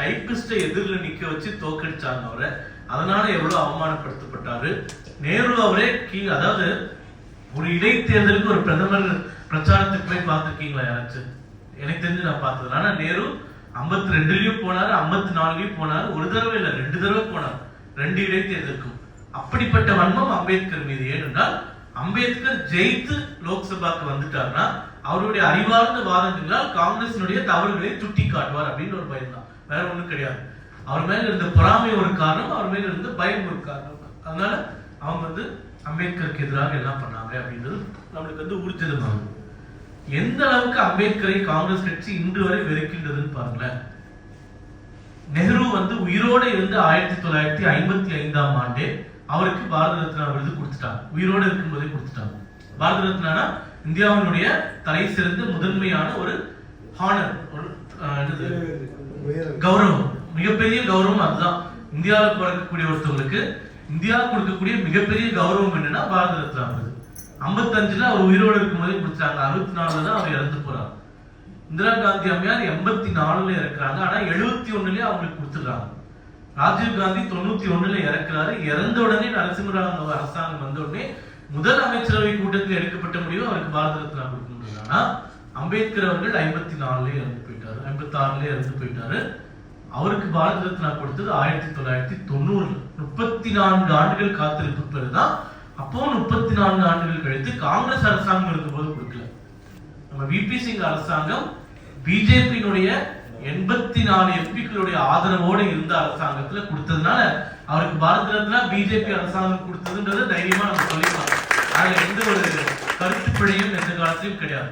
டைபிஸ்ட எதிரில் நிக்க வச்சு தோக்கடிச்சாங்க அவரை. அதனால எவ்வளவு அவமானப்படுத்தப்பட்டாரு. நேரு அவரே கீழ் அதாவது ஒரு இடைத்தேர்தலுக்கு ஒரு பிரதமர் பிரச்சாரத்துக்கு போய் பார்த்துருக்கீங்களா யாராச்சும்? எனக்கு தெரிஞ்சு நான் பார்த்தது ஆனா நேரு ஐம்பத்தி ரெண்டுலயும் போனாரு ஐம்பத்தி நாலுலயும் போனாரு. ஒரு தடவை இல்ல ரெண்டு தடவை போனார். ரெண்டு இடைத்தேர்தலுக்கும். அப்படிப்பட்ட வன்மம் அம்பேத்கர் மீது ஏனென்றால் அம்பேத்கர் ஜெயித்து லோக்சபாக்கு வந்துட்டார்னா அவருடைய அறிவார்ந்த வாதங்களால் காங்கிரசினுடைய தவறுகளை சுட்டி காட்டுவார் அப்படின்னு ஒரு பயம் தான் வேற ஒண்ணும் கிடையாது. அவர் மேல இருந்த பொறாமை ஒரு காரணம் அவர் மேல இருந்த பயம் ஒரு காரணம். அதனால அவங்க வந்து அம்பேத்கருக்கு எதிராக எல்லாம் பண்ணாங்க அப்படின்றது நம்மளுக்கு வந்து ஊர்ஜிதமாகும் எந்த அளவுக்கு அம்பேத்கரை காங்கிரஸ் கட்சி இன்று வரை வெறுக்கின்றதுன்னு பாருங்களேன். நெஹ்ரு வந்து உயிரோட இருந்து ஆயிரத்தி தொள்ளாயிரத்தி ஐம்பத்தி ஐந்தாம் ஆண்டே அவருக்கு பாரத ரத்னா விருது கொடுத்துட்டாங்க. உயிரோட இருக்கும்போதே கொடுத்துட்டாங்க. பாரத ரத்னானா இந்தியாவினுடைய தலை சிறந்த முதன்மையான ஒரு ஹானர் ஒரு என்னது? கௌரவம். மிகப்பெரிய கௌரவம் அதுதான். இந்தியாவில் பிறக்கக்கூடிய ஒருத்தவங்களுக்கு இந்தியா கொடுக்கக்கூடிய மிகப்பெரிய கௌரவம் என்னன்னா பாரத ரத்னா விருது. ஐம்பத்தஞ்சுல அவர் உயிரோடு இருக்கும்போதே கொடுத்துட்டாங்க. அறுபத்தி நாலுல தான் அவர் இறந்து போறாங்க இந்திரா காந்தி அம்மையார் எண்பத்தி நாலுல இருக்கிறாங்க ஆனா எழுபத்தி ஒண்ணுலயே அவங்களுக்கு கொடுத்துடுறாங்க. ராஜீவ் காந்தி தொண்ணூத்தி ஒண்ணுல இறக்குறாரு. இறந்த உடனே நரசிம்மராவ் அரசாங்கம் வந்த உடனே முதல் அமைச்சரவை கூட்டத்தில் எடுக்கப்பட்ட முடிவு அவருக்கு பாரத ரத்னா கொடுக்கணும் ஆனா அம்பேத்கர் அவர்கள் ஐம்பத்தி நாலுல இறந்து போயிட்டாரு. ஐம்பத்தி ஆறுல இறந்து போயிட்டாரு. அவருக்கு பாரத ரத்னா கொடுத்தது ஆயிரத்தி தொள்ளாயிரத்தி தொண்ணூறுல. முப்பத்தி நான்கு ஆண்டுகள் காத்திருப்பு பிறகுதான் அப்போ முப்பத்தி நான்கு ஆண்டுகள் கழித்து காங்கிரஸ் அரசாங்கம் இருக்கும்போது கொடுக்கல. நம்ம விபி சிங் அரசாங்கம் பிஜேபியினுடைய எண்பத்தி நாலு எம்பிக்களுடைய ஆதரவோட இருந்த அரசாங்கத்துல கொடுத்ததுனால அவருக்கு பாரத ரத்னா பிஜேபி அரசாங்கம் கொடுத்ததுன்றதை தைரியமா நம்ம சொல்லிக்கலாம். அதுல எந்த ஒரு கருத்து பிழையும் எந்த காலத்திலும் கிடையாது.